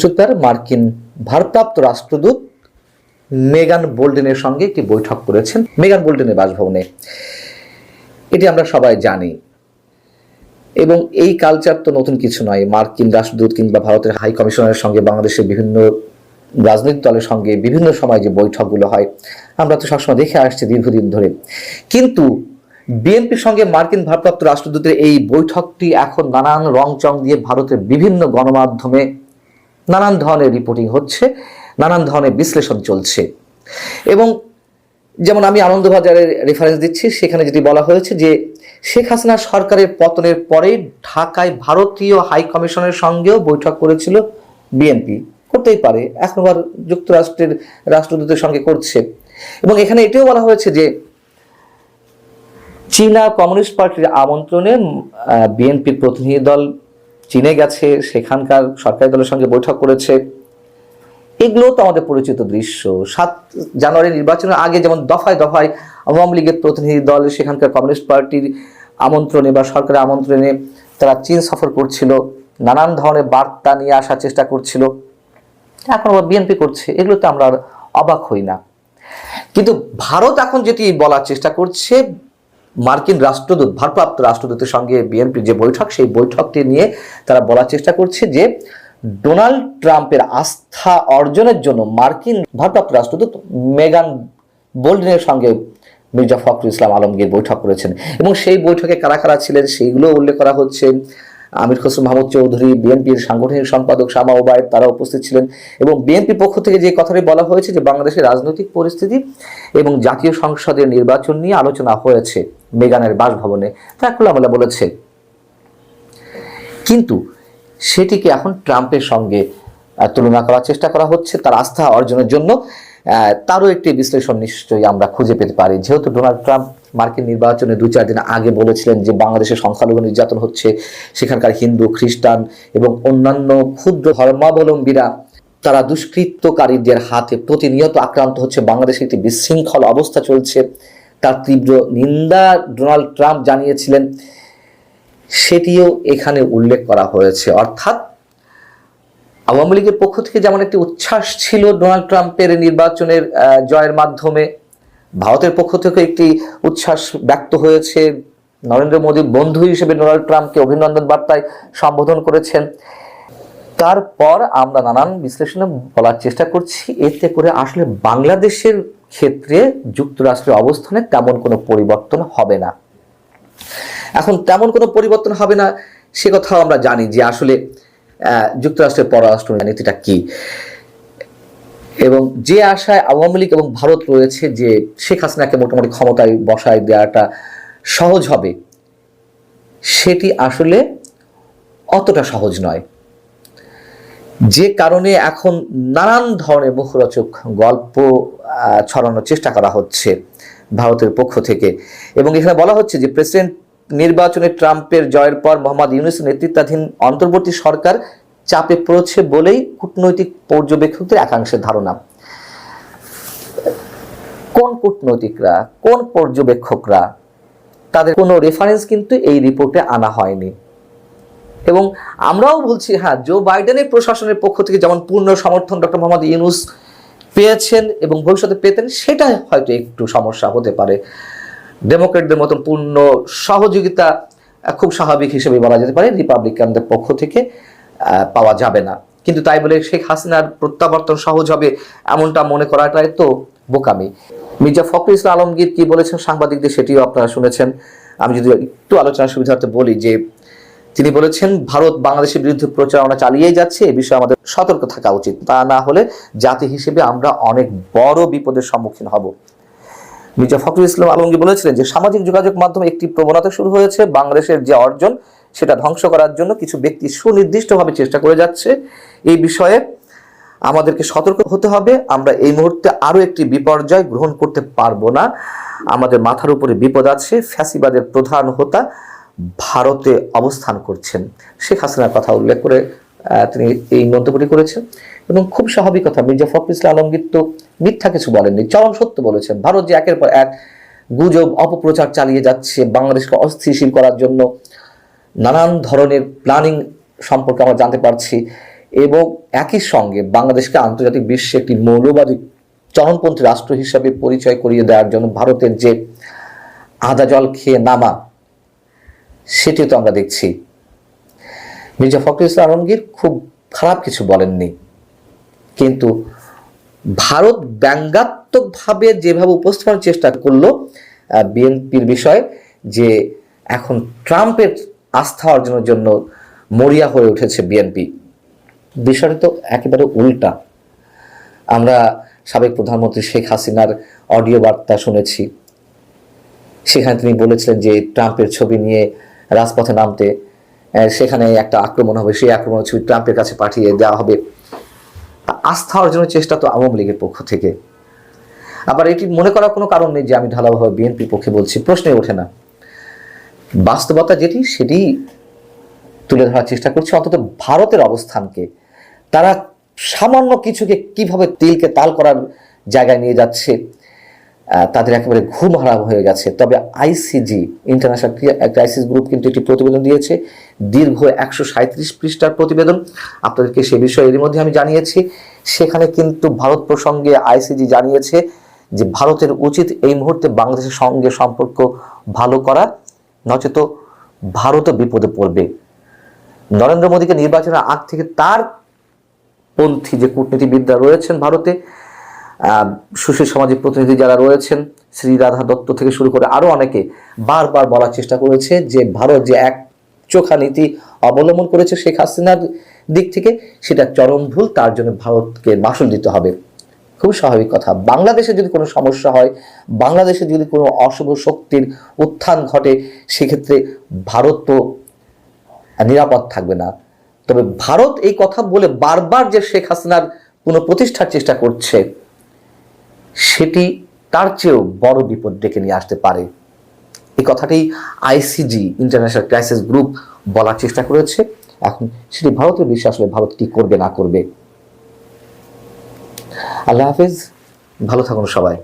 বৃহস্পতিবার মার্কিন ভারপ্রাপ্ত রাষ্ট্রদূত মেগান বোল্ডেনের সঙ্গে একটি বৈঠক করেছেন, মেগান বোল্ডেনের বাসভবনে। এটি আমরা সবাই জানি। এবং এই কালচার তো নতুন কিছু নয়। মার্কিন রাষ্ট্রদূত কিংবা ভারতের হাই কমিশনারের সঙ্গে, বাংলাদেশের বিভিন্ন রাজনৈতিক দলের সঙ্গে বিভিন্ন সময় যে বৈঠকগুলো হয়, আমরা তো সবসময় দেখে আসছি দীর্ঘদিন ধরে। কিন্তু বিএনপির সঙ্গে মার্কিন ভারপ্রাপ্ত রাষ্ট্রদূতের এই বৈঠকটি এখন নানান রংচং দিয়ে ভারতের বিভিন্ন গণমাধ্যমে নানান ধরনের রিপোর্টিং হচ্ছে, নানান ধরনের বিশ্লেষণ চলছে। এবং যেমন আমি আনন্দবাজারের রেফারেন্স দিচ্ছি, সেখানে যেটি বলা হয়েছে যে, শেখ হাসিনা সরকারের পতনের পরেই ঢাকায় ভারতীয় হাই কমিশনের সঙ্গেও বৈঠক করেছিল বিএনপি করতেই পারে এখন আবার যুক্তরাষ্ট্রের রাষ্ট্রদূতের সঙ্গে করছে। এবং এখানে এটিও বলা হয়েছে যে, চীনা কমিউনিস্ট পার্টির আমন্ত্রণে বিএনপির প্রতিনিধি দল চীনে গেছে, সেখানকার সরকারি দলের সঙ্গে বৈঠক করেছে। এগুলো তো আমাদের পরিচিত দৃশ্য। সাত জানুয়ারি নির্বাচনের আগে যেমন দফায় দফায় আওয়ামী লীগের প্রতিনিধি দল, সেখানকার কমিউনিস্ট পার্টির আমন্ত্রণে বা সরকারের আমন্ত্রণে তারা চীন সফর করছিল, নানান ধরনের বার্তা নিয়ে আসার চেষ্টা করছিল। এখন আবার বিএনপি করছে, এগুলোতে আমরা আর অবাক হই না। কিন্তু ভারত এখন যেটি বলার চেষ্টা করছে মার্কিন রাষ্ট্রদূত, ভারপ্রাপ্ত রাষ্ট্রদূতের সঙ্গে বিএনপির যে বৈঠক, সেই বৈঠকটি নিয়ে তারা বলার চেষ্টা করছে যে ডোনাল্ড ট্রাম্পের আস্থা অর্জনের জন্য মার্কিন ভারপ্রাপ্ত রাষ্ট্রদূত মেগান বোল্ডেনের সঙ্গে মির্জা ফখরুল ইসলাম আলমগীর বৈঠক করেছেন। এবং সেই বৈঠকে কারা কারা ছিলেন সেইগুলো উল্লেখ করা হচ্ছে। আমির খসরু, মাহমুদ চৌধুরী, বিএনপির সাংগঠনিক সম্পাদক শামা ওবায়দ তারা উপস্থিত ছিলেন। এবং বিএনপির পক্ষ থেকে যে কথাটি বলা হয়েছে যে বাংলাদেশের রাজনৈতিক পরিস্থিতি এবং জাতীয় সংসদের নির্বাচন নিয়ে আলোচনা হয়েছে। মেগানের বাসভবনে তা খোলামেলা বলেছে। কিন্তু সেটিকে এখন ট্রাম্পের সঙ্গে তুলনা করার চেষ্টা করা হচ্ছে, তার আস্থা অর্জনের জন্য। তারও একটি বিশ্লেষণ নিশ্চয়ই আমরা খুঁজে পেতে পারি। যেহেতু ডোনাল্ড ট্রাম্প মার্কিন নির্বাচনে দু চার দিন আগে বলেছিলেন যে বাংলাদেশে সংখ্যালঘু নির্যাতন হচ্ছে, সেখানকার হিন্দু, খ্রিস্টান এবং অন্যান্য ক্ষুদ্র ধর্মাবলম্বীরা, তারা দুষ্কৃতকারীদের হাতে প্রতিনিয়ত আক্রান্ত হচ্ছে। বাংলাদেশে একটি বিশৃঙ্খল অবস্থা চলছে। তার তীব্র নিন্দা ডোনাল্ড ট্রাম্প জানিয়েছিলেন, সেটিও এখানে উল্লেখ করা হয়েছে। অর্থাৎ, আওয়ামী লীগের পক্ষ থেকে যেমন একটি উচ্ছ্বাস ছিল ডোনাল্ড ট্রাম্পের নির্বাচনের জয়ের মাধ্যমে, ভারতের পক্ষ থেকে একটি উচ্ছ্বাস ব্যক্ত হয়েছে। নরেন্দ্র মোদী বন্ধু হিসেবে ডোনাল্ড ট্রাম্পকে অভিনন্দন বার্তায় সম্বোধন করেছেন। তারপর আমরা নানান বিশ্লেষণে বলার চেষ্টা করছি। এতে করে আসলে বাংলাদেশের ক্ষেত্রে যুক্তরাষ্ট্রের অবস্থানে তেমন কোনো পরিবর্তন হবে না। এখন তেমন কোনো পরিবর্তন হবে না, সে কথাও আমরা জানি যে আসলে যুক্তরাষ্ট্রের পররাষ্ট্র নীতিটা কি। এবং যে আশায় আওয়ামী লীগ এবং ভারত রয়েছে যে শেখ হাসিনাকে মোটামুটি ক্ষমতায় বসায় দেওয়াটা সহজ হবে, সেটি আসলে অতটা সহজ নয়। যে কারণে এখন নানান ধরনের মুখরোচক গল্প ছড়ানোর চেষ্টা করা হচ্ছে ভারতের পক্ষ থেকে। এবং এখানে বলা হচ্ছে যে, প্রেসিডেন্ট নির্বাচনে ট্রাম্পের জয়ের পর মোহাম্মদ ইউনুস নেতৃত্বাধীন অন্তর্বর্তী সরকার চাপে পড়েছে বলেই কূটনৈতিক পর্যবেক্ষকদের একাংশের ধারণা। কোন কূটনৈতিকরা, কোন পর্যবেক্ষকরা, তাদের কোনো রেফারেন্স কিন্তু এই রিপোর্টে আনা হয়নি। এবং আমরাও বলছি হ্যাঁ জো বাইডেনের প্রশাসনের পক্ষ থেকে যেমন পূর্ণ সমর্থন ডক্টর মোহাম্মদ ইউনুস পেয়েছেন এবং ভবিষ্যতে পেতেন সেটা হয়তো একটু সমস্যা হতে পারে। ডেমোক্রেটদের মতন পূর্ণ সহযোগিতা খুব স্বাভাবিক হিসেবে বলা যেতে পারে, রিপাবলিকানদের পক্ষ থেকে পাওয়া যাবে না। কিন্তু তাই বলে শেখ হাসিনার প্রত্যাবর্তন সহজ হবে এমনটা মনে করাটাই তো বোকামি। মির্জা ফখরুল ইসলাম আলমগীর কি বলেছেন সাংবাদিকদের সেটিও আপনারা শুনেছেন। আমি যদি একটু আলোচনার সুবিধার্থে বলি যে তিনি বলেছেন, ভারত বাংলাদেশের বিরুদ্ধে প্রচারণা চালিয়ে যাচ্ছে, এ বিষয়ে আমাদের সতর্ক থাকা উচিত। তা না হলে জাতি হিসেবে আমরা অনেক বড় বিপদের সম্মুখীন হব। মির্জা ফখরুল ইসলাম আলমগীর বলেছিলেন যে, সামাজিক যোগাযোগ মাধ্যমে একটি প্রবণতা শুরু হয়েছে, বাংলাদেশের যে অর্জন, সেটা ধ্বংস করার জন্য কিছু ব্যক্তি সুনির্দিষ্টভাবে চেষ্টা করে যাচ্ছে। এই বিষয়ে আমাদেরকে সতর্ক হতে হবে। আমরা এই মুহূর্তে আরও একটি বিপর্যয় গ্রহণ করতে পারব না। আমাদের মাথার উপরে বিপদ আছে। ফ্যাসিবাদের প্রধান হোতা ভারতে অবস্থান করছেন। শেখ হাসিনার কথা উল্লেখ করে তিনি এই মন্তব্যটি করেছেন। এবং খুব স্বাভাবিক কথা, মির্জা ফখরুল ইসলাম আলমগীর তো মিথ্যা কিছু বলেননি, চরম সত্য বলেছেন। ভারত যে একের পর এক গুজব, অপপ্রচার চালিয়ে যাচ্ছে, বাংলাদেশকে অস্থিতিশীল করার জন্য নানান ধরনের প্ল্যানিং সম্পর্কে আমরা জানতে পারছি। এবং একই সঙ্গে বাংলাদেশকে আন্তর্জাতিক বিশ্বে একটি মৌলবাদী চরমপন্থী রাষ্ট্র হিসাবে পরিচয় করিয়ে দেওয়ার জন্য ভারতের যে আদা জল খেয়ে নামা সেটিও তো আমরা দেখছি। মির্জা ফখরুল ইসলাম আলমগীর খুব খারাপ কিছু বলেননি। কিন্তু ভারত ব্যঙ্গাত্মকভাবে যেভাবে উপস্থাপনের চেষ্টা করল বিএনপির বিষয়, যে এখন ট্রাম্পের আস্থা অর্জনের জন্য মরিয়া হয়ে উঠেছে বিএনপি। বিষয়টা তো একেবারে উল্টা। আমরা সাবেক প্রধানমন্ত্রী শেখ হাসিনার অডিও বার্তা শুনেছি। সেখানে তিনি বলেছিলেন যে ট্রাম্পের ছবি নিয়ে রাজপথে নামতে সেখানে একটা আক্রমণ হবে, সেই আক্রমণের ছবি ট্রাম্পের কাছে পাঠিয়ে দেওয়া হবে। আস্থা অর্জনের চেষ্টা তো আওয়ামী লীগের পক্ষ থেকে। আবার এটি মনে করার কোনো কারণ নেই যে আমি ঢালাওভাবে বিএনপির পক্ষে বলছি প্রশ্নে ওঠে না। বাস্তবতা যেটি, সেটি তুলে ধরার চেষ্টা করছি অন্তত ভারতের অবস্থানকে। তারা সামান্য কিছুকে কীভাবে তিলকে তাল করার জায়গায় নিয়ে যাচ্ছে তাদের একেবারে ঘুম হারাম হয়ে গেছে। তবে আইসিজি ইন্টারন্যাশনাল ক্রাইসিস গ্রুপ কিন্তু একটি প্রতিবেদন দিয়েছে। দীর্ঘ একশো সাঁত্রিশ পৃষ্ঠার প্রতিবেদন। আপনাদেরকে সে বিষয়ে এর মধ্যে আমি জানিয়েছি। সেখানে কিন্তু ভারত প্রসঙ্গে আইসিজি জানিয়েছে যে, ভারতের উচিত এই মুহূর্তে বাংলাদেশের সঙ্গে সম্পর্ক ভালো করা। নচেত ভারতও বিপদে পড়বে। নরেন্দ্র মোদীকে নির্বাচনের আগ থেকে তার পন্থী যে কূটনীতিবিদরা রয়েছেন ভারতে সুশীল সামাজিক প্রতিনিধি যারা রয়েছেন, শ্রী রাধা দত্ত থেকে শুরু করে আরও অনেকে বারবার বলার চেষ্টা করেছে যে ভারত যে এক চোখা নীতি অবলম্বন করেছে শেখ হাসিনার দিক থেকে, সেটা চরম ভুল, তার জন্য ভারতকে মাসুল দিতে হবে। খুব স্বাভাবিক কথা। বাংলাদেশে যদি কোনো সমস্যা হয়, বাংলাদেশে যদি কোনো অশুভ শক্তির উত্থান ঘটে, সেক্ষেত্রে ভারত তো নিরাপদ থাকবে না। তবে ভারত এই কথা বলে বারবার যে শেখ হাসিনার পুনঃপ্রতিষ্ঠার চেষ্টা করছে সেটি তার চেয়েও বড় বিপদ ডেকে নিয়ে আসতে পারে। এই কথাটি আইসিজি ইন্টারন্যাশনাল ক্রাইসিস গ্রুপ বলার চেষ্টা করেছে। এখন সেটি ভারতের বিষয়ে আসলে ভারত কি করবে, না করবে। আল্লাহ হাফিজ, ভালো থাকুন সবাই।